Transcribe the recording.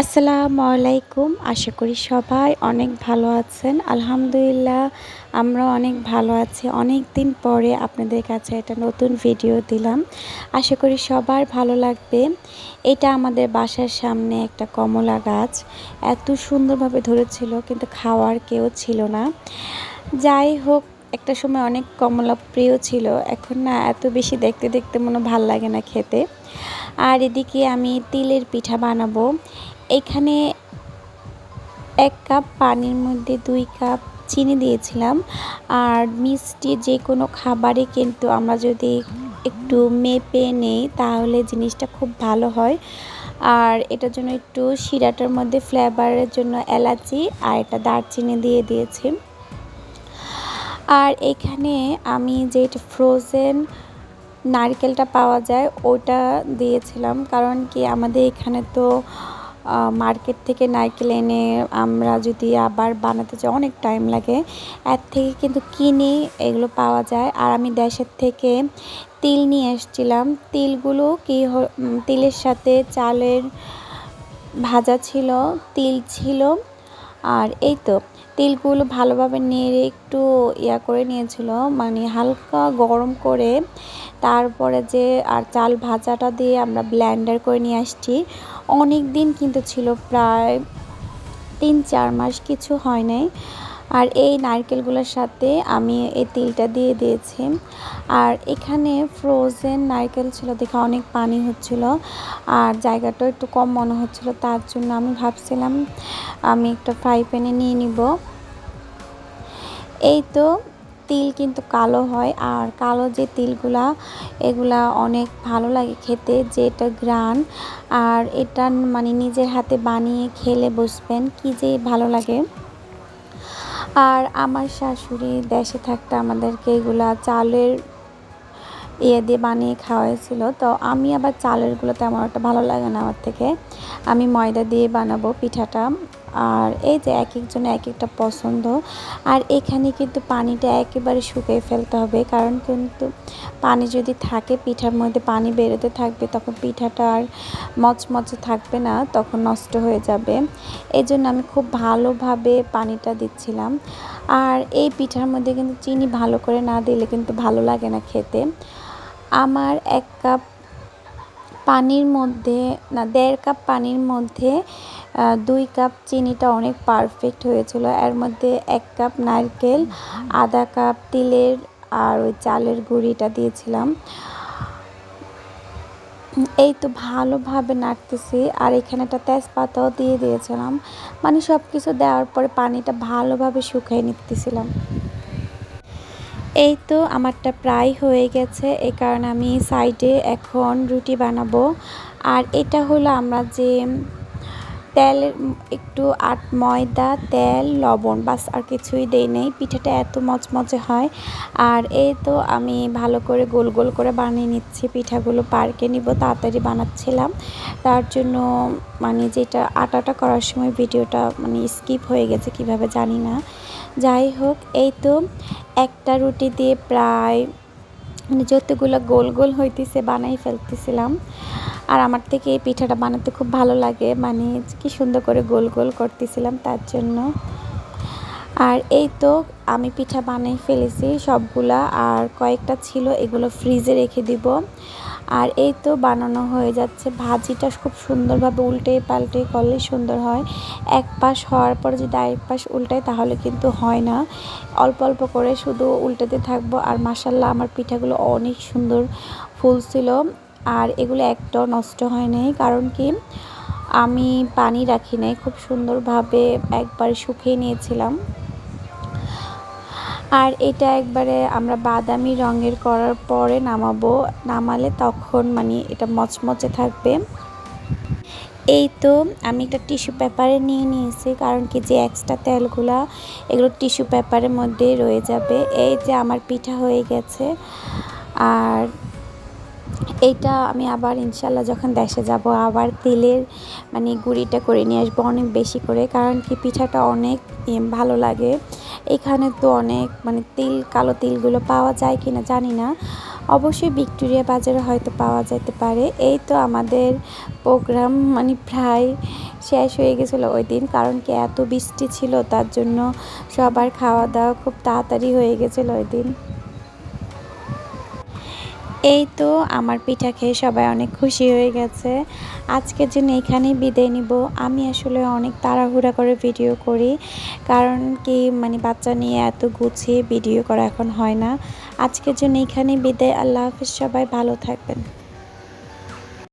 আসসালামু আলাইকুম। আশা করি সবাই অনেক ভালো আছেন। আলহামদুলিল্লাহ আমরা অনেক ভালো আছি। অনেক দিন পরে আপনাদের কাছে একটা নতুন ভিডিও দিলাম। আশা করি সবার ভালো লাগবে। এটা আমাদের বাসার সামনে একটা কমলা গাছ। এত সুন্দরভাবে ধরেছিল, কিন্তু খাওয়ার কেউ ছিল না। যাই হোক, একটা সময় অনেক কমলা প্রিয় ছিল। এখন না, এত বেশি দেখতে দেখতে মনে ভালো লাগে না খেতে। আর এদিকে আমি তিলের পিঠা বানাবো। এখানে এক কাপ পানির মধ্যে দুই কাপ চিনি দিয়েছিলাম। আর মিষ্টি যে কোনো খাবারে কিন্তু আমরা যদি একটু মেপে নেই, তাহলে জিনিসটা খুব ভালো হয়। আর এটার জন্য একটু শিরাটার মধ্যে ফ্লেভারের জন্য এলাচি আর এটা দারচিনি দিয়ে দিয়েছি। আর এখানে আমি যে ফ্রোজেন নারকেলটা পাওয়া যায়, ওটা দিয়েছিলাম। কারণ কি আমাদের এখানে তো মার্কেট থেকে নারকেল এনে আমরা যদি আবার বানাতে চাই, অনেক টাইম লাগে। এর থেকে কিন্তু কিনে এগুলো পাওয়া যায়। আর আমি দেশের থেকে তিল নিয়ে এসেছিলাম। তিলগুলো কি তিলের সাথে চালের ভাজা ছিল, তিল ছিল। আর এই তো, তিলগুলো ভালোভাবে নেড়ে একটু ইয়া করে নিয়েছিল। মানে হালকা গরম করে তারপরে যে, আর চাল ভাজাটা দিয়ে আমরা ব্ল্যান্ডার করে নিয়ে আসছি। অনেক দিন কিন্তু ছিল, প্রায় তিন, চার মাস কিছু হয় নাই। আর এই নারকেলগুলোর সাথে আমি এই তিলটা দিয়ে দিয়েছি। আর এখানে ফ্রোজেন নারকেল ছিল দেখে অনেক পানি হচ্ছিল, আর জায়গাটাও একটু কম মনে হচ্ছিল, তার জন্য আমি ভাবছিলাম আমি একটা ফ্রাই প্যানে নিয়ে নিব। এই তো তিল কিন্তু কালো হয় আর কালো যে তিলগুলা, এগুলা অনেক ভালো লাগে খেতে যে এটা গ্রান আর এটা মানে নিজের হাতে বানিয়ে খেলে বসবেন কি যে ভালো লাগে। আর আমার শাশুড়ি দেশে থাকতে আমাদেরকে এগুলা চালের ইয়ে দিয়ে বানিয়ে খাওয়াইছিল। তো আমি আবার চালেরগুলো তেমন একটা ভালো লাগে না আমার থেকে। আমি ময়দা দিয়ে বানাবো পিঠাটা। আর এই যে এক একজনে এক একটা পছন্দ। আর এখানে কিন্তু পানিটা একেবারে শুকিয়ে ফেলতে হবে, কারণ কিন্তু পানি যদি থাকে, পিঠার মধ্যে পানি বেরোতে থাকবে, তখন পিঠাটা আর মচমচে থাকবে না, তখন নষ্ট হয়ে যাবে। এই জন্য আমি খুব ভালোভাবে পানিটা দিচ্ছিলাম। আর এই পিঠার মধ্যে কিন্তু চিনি ভালো করে না দিলে কিন্তু ভালো লাগে না খেতে। আমার এক কাপ পানির মধ্যে না দেড় কাপ পানির মধ্যে দুই কাপ চিনিটা অনেক পারফেক্ট হয়েছিল। এর মধ্যে এক কাপ নারকেল আধা কাপ তিলের আর ওই চালের গুঁড়িটা দিয়েছিলাম। এই তো ভালোভাবে নাড়তেছি। আর এখানে একটা তেজপাতাও দিয়ে দিয়েছিলাম। মানে সব কিছু দেওয়ার পরে পানিটা ভালোভাবে শুকিয়ে নিতেছিলাম। এই তো আমারটা প্রায় হয়ে গেছে এই কারণে আমি সাইডে এখন রুটি বানাবো। আর এটা হলো আমরা যে তেলের একটু আট ময়দা, তেল, লবণ, বাস আর কিছুই দেই নেই, পিঠাটা এত মচমচে হয়। আর এই তো আমি ভালো করে গোল গোল করে বানিয়ে নিচ্ছি, পিঠাগুলো পার্কে নিব, তাড়াতাড়ি বানাচ্ছিলাম। তার জন্য মানে যেটা আটাটা করার সময় ভিডিওটা মানে স্কিপ হয়ে গেছে, কীভাবে জানি না। যাই হোক, এই তো একটা রুটি দিয়ে প্রায় মানে যতগুলো গোল গোল হইতেছে বানাই ফেলতেছিলাম। আর আমার থেকে এই পিঠাটা বানাতে খুব ভালো লাগে মানে কি সুন্দর করে গোল গোল করতেছিলাম তার জন্য। আর এই তো আমি পিঠা বানাই ফেলেছি সবগুলা, আর কয়েকটা ছিল এগুলো ফ্রিজে রেখে দিব। আর এই তো বানানো হয়ে যাচ্ছে। ভাজিটা খুব সুন্দরভাবে উল্টে পাল্টে করলে সুন্দর হয়। এক পাশ হওয়ার পর যদি আরেক পাশ উল্টায় তাহলে কিন্তু হয় না। অল্প অল্প করে শুধু উল্টাতে থাকব। আর মাসাল্লাহ আমার পিঠাগুলো অনেক সুন্দর ফুলছিল। আর এগুলো একটাও নষ্ট হয় নাই। কারণ কি? আমি পানি রাখি নাই। খুব সুন্দরভাবে একবার শুকিয়ে নিয়েছিলাম। আর এটা একবারে আমরা বাদামি রঙের করার পরে নামাবো। নামালে তখন মানে এটা মচমচে থাকবে। এই তো আমি একটা টিস্যু পেপারে নিয়ে নিয়েছি, কারণ কি যে এক্সট্রা তেলগুলা, এগুলো টিস্যু পেপারের মধ্যে রয়ে যাবে। এই যে আমার পিঠা হয়ে গেছে। আর এইটা আমি আবার ইনশাল্লাহ যখন দেশে যাব, আবার তেলের মানে গুঁড়িটা করে নিয়ে আসব অনেক বেশি করে, কারণ কি পিঠাটা অনেক ভালো লাগে। এখানে তো অনেক মানে তিল, কালো তিলগুলো পাওয়া যায় কি না জানি না। অবশ্যই ভিক্টোরিয়া বাজারে হয়তো পাওয়া যেতে পারে। এই তো আমাদের প্রোগ্রাম মানে প্রায় শেষ হয়ে গেছিল ওই দিন, কারণ কি এত বৃষ্টি ছিল, তার জন্য সবার খাওয়া দাওয়া খুব তাড়াতাড়ি হয়ে গেছিল ওই দিন। এই তো আমার পিঠা খেয়ে সবাই অনেক খুশি হয়ে গেছে। আজকের জন্য এখানেই বিদায় নিব। আমি আসলে অনেক তাড়াহুড়া করে ভিডিও করি, কারণ কি মানে বাচ্চা নিয়ে এত গুছিয়ে ভিডিও করা এখন হয় না। আজকের জন্য এখানেই বিদায়। আল্লাহ হাফিজ, সবাই ভালো থাকবেন।